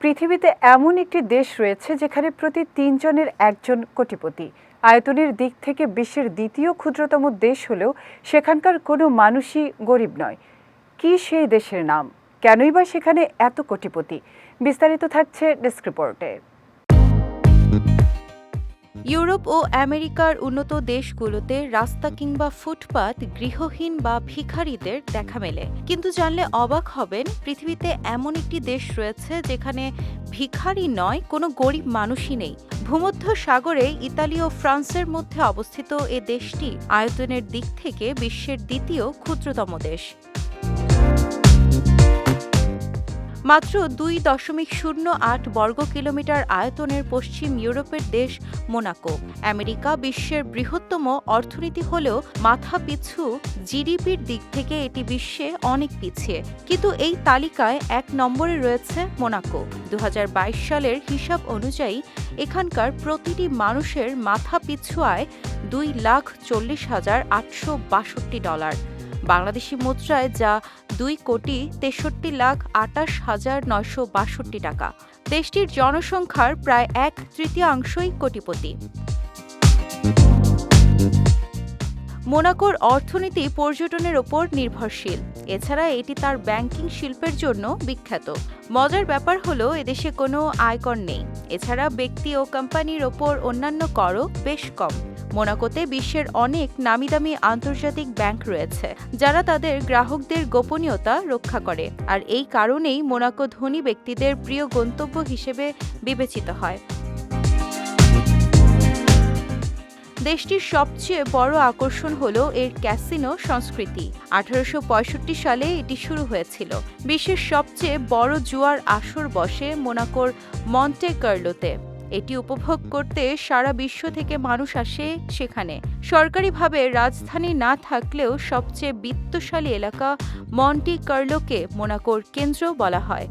পৃথিবীতে এমন একটি দেশ রয়েছে যেখানে প্রতি তিনজনের একজন কোটিপতি। আয়তনের দিক থেকে বিশ্বের দ্বিতীয় ক্ষুদ্রতম দেশ হলেও সেখানকার কোনো মানুষই গরিব নয়। কি সেই দেশের নাম? কেনই বা সেখানে এত কোটিপতি? বিস্তারিত থাকছে ডেস্ক রিপোর্টে। ইউরোপ ও আমেরিকার উন্নত দেশগুলোতে রাস্তা কিংবা ফুটপাত গৃহহীন বা ভিখারিদের দেখা মেলে। কিন্তু জানলে অবাক হবেন, পৃথিবীতে এমন একটি দেশ রয়েছে যেখানে ভিখারি নয়, কোনো গরিব মানুষই নেই। ভূমধ্য সাগরে ইতালি ও ফ্রান্সের মধ্যে অবস্থিত এ দেশটি আয়তনের দিক থেকে বিশ্বের দ্বিতীয় ক্ষুদ্রতম দেশ। মাত্র দুই দশমিক শূন্য আট বর্গ কিলোমিটার আয়তনের পশ্চিম ইউরোপের দেশ মোনাকো। আমেরিকা বিশ্বের বৃহত্তম অর্থনীতি হলেও মাথা পিছু জিডিপির দিক থেকে এটি বিশ্বে অনেক পিছিয়ে। কিন্তু এই তালিকায় এক নম্বরে রয়েছে মোনাকো। দু হাজার বাইশ সালের হিসাব অনুযায়ী এখানকার প্রতিটি মানুষের মাথা পিছু আয় দুই লাখ চল্লিশ হাজার আটশো বাষট্টি ডলার। বাংলাদেশি মুদ্রায় যা দুই কোটি তেষট্টি লাখ আটাশ হাজার নয়শো বাষট্টি টাকা। দেশটির জনসংখ্যার প্রায় এক তৃতীয়াংশই কোটিপতি। মোনাকোর অর্থনীতি পর্যটনের ওপর নির্ভরশীল। এছাড়া এটি তার ব্যাংকিং শিল্পের জন্য বিখ্যাত। মজার ব্যাপার হলো, এদেশে কোনো আয়কর নেই। এছাড়া ব্যক্তি ও কোম্পানির ওপর অন্যান্য করও বেশ কম। মোনাকোতে বিশ্বের অনেক নামিদামি আন্তর্জাতিক ব্যাংক রয়েছে, যারা তাদের গ্রাহকদের গোপনীয়তা রক্ষা করে। আর এই কারণেই মোনাকো ধনী ব্যক্তিদের প্রিয় গন্তব্য হিসেবে বিবেচিত হয়। দেশটির সবচেয়ে বড় আকর্ষণ হল এর ক্যাসিনো সংস্কৃতি। আঠারোশো পঁয়ষট্টি সালে এটি শুরু হয়েছিল। বিশ্বের সবচেয়ে বড় জুয়ার আসর বসে মোনাকোর মন্টে কার্লোতে। এটি উপভোগ করতে সারা বিশ্ব থেকে মানুষ আসে সেখানে। সরকারিভাবে রাজধানী না থাকলেও সবচেয়ে বিত্তশালী এলাকা মন্টি কার্লোকে মোনাকোর কেন্দ্র বলা হয়।